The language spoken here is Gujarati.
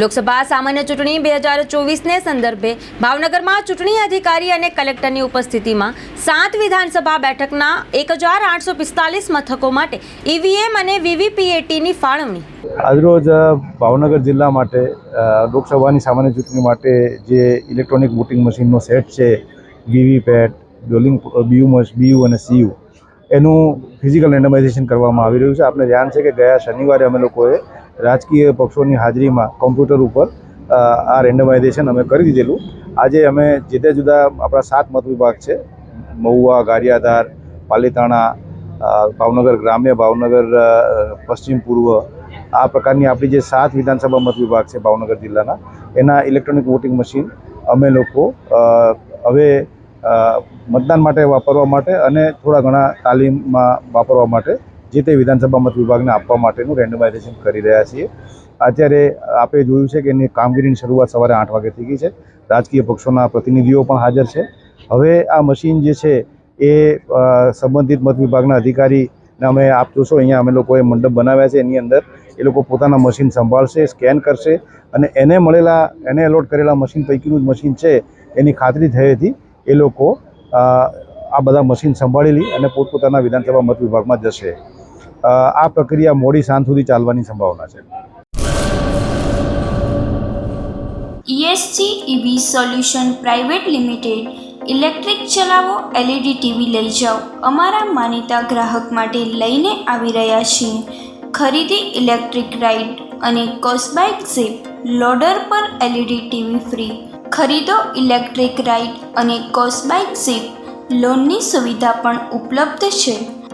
લોકસભા સામાન્ય ચૂંટણી બે હજાર ચોવીસને સંદર્ભે ભાવનગરમાં ચૂંટણી અધિકારી અને કલેક્ટરની ઉપસ્થિતિમાં સાત વિધાનસભા બેઠકના એક હજાર આઠસો પિસ્તાલીસ મથકો માટે ઈવીએમ અને વીવીપીએટીની ફાળવણી. આજરોજ ભાવનગર જિલ્લા માટે લોકસભાની સામાન્ય ચૂંટણી માટે જે ઇલેક્ટ્રોનિક વોટિંગ મશીનનો સેટ છે, વીવીપેટ, ડોલિંગ બીયુ બીયુ અને સીયુ, એનું ફિઝિકલ રેન્ડમાઇઝેશન કરવામાં આવી રહ્યું છે. આપણે ધ્યાન છે કે ગયા શનિવારે અમે લોકોએ રાજકીય પક્ષોની હાજરીમાં કોમ્પ્યુટર ઉપર આ રેન્ડમાઇઝેશન અમે કરી દીધેલું. આજે અમે જુદા જુદા આપણા સાત મત વિભાગ છે. મહુવા, ગારિયાધાર, પાલીતાણા ભાવનગર ગ્રામ્ય, ભાવનગર પશ્ચિમ પૂર્વ, આ પ્રકારની આપણી જે સાત વિધાનસભા મત વિભાગ છે ભાવનગર જિલ્લાના, એના ઇલેક્ટ્રોનિક વોટિંગ મશીન અમે લોકો હવે મતદાન માટે વાપરવા માટે અને થોડા ઘણા તાલીમમાં વાપરવા માટે જે તે વિધાનસભા મત વિભાગને આપવા માટેનું રેન્ડમાઇઝેશન કરી રહ્યા છીએ. અત્યારે આપે જોયું છે કે એની કામગીરીની શરૂઆત સવારે આઠ વાગે થઈ ગઈ છે. રાજકીય પક્ષોના પ્રતિનિધિઓ પણ હાજર છે. હવે આ મશીન જે છે એ સંબંધિત મત વિભાગના અધિકારીને અમે આપ જોશો, અહીંયા અમે લોકોએ મંડપ બનાવ્યા છે. એની અંદર એ લોકો પોતાના મશીન સંભાળશે, સ્કેન કરશે અને એને મળેલા, એને એલોટ કરેલા મશીન પૈકીનું જ મશીન છે એની ખાતરી થઈ હતી. એ લોકો આ બધા મશીન સંભાળી લઈ અને પોતપોતાના વિધાનસભા મત વિભાગમાં જશે. આ પ્રક્રિયા મોડી સાંજ સુધી ચાલવાની સંભાવના છે. ESC EV solution private limited electric ચલાવો એલઈડી ટીવી લઈ જાઓ. અમારા માનીતા ગ્રાહક માટે લઈને આવી રહ્યા છીએ. ખરીદી ઇલેક્ટ્રિક રાઇડ અને કોસ્બાઇક ઝીપ લોડર પર એલઈડી ટીવી ફ્રી. ખરીદો ઇલેક્ટ્રિક રાઇડ અને કોસ્બાઇક ઝીપ. લોનની સુવિધા પણ ઉપલબ્ધ છે.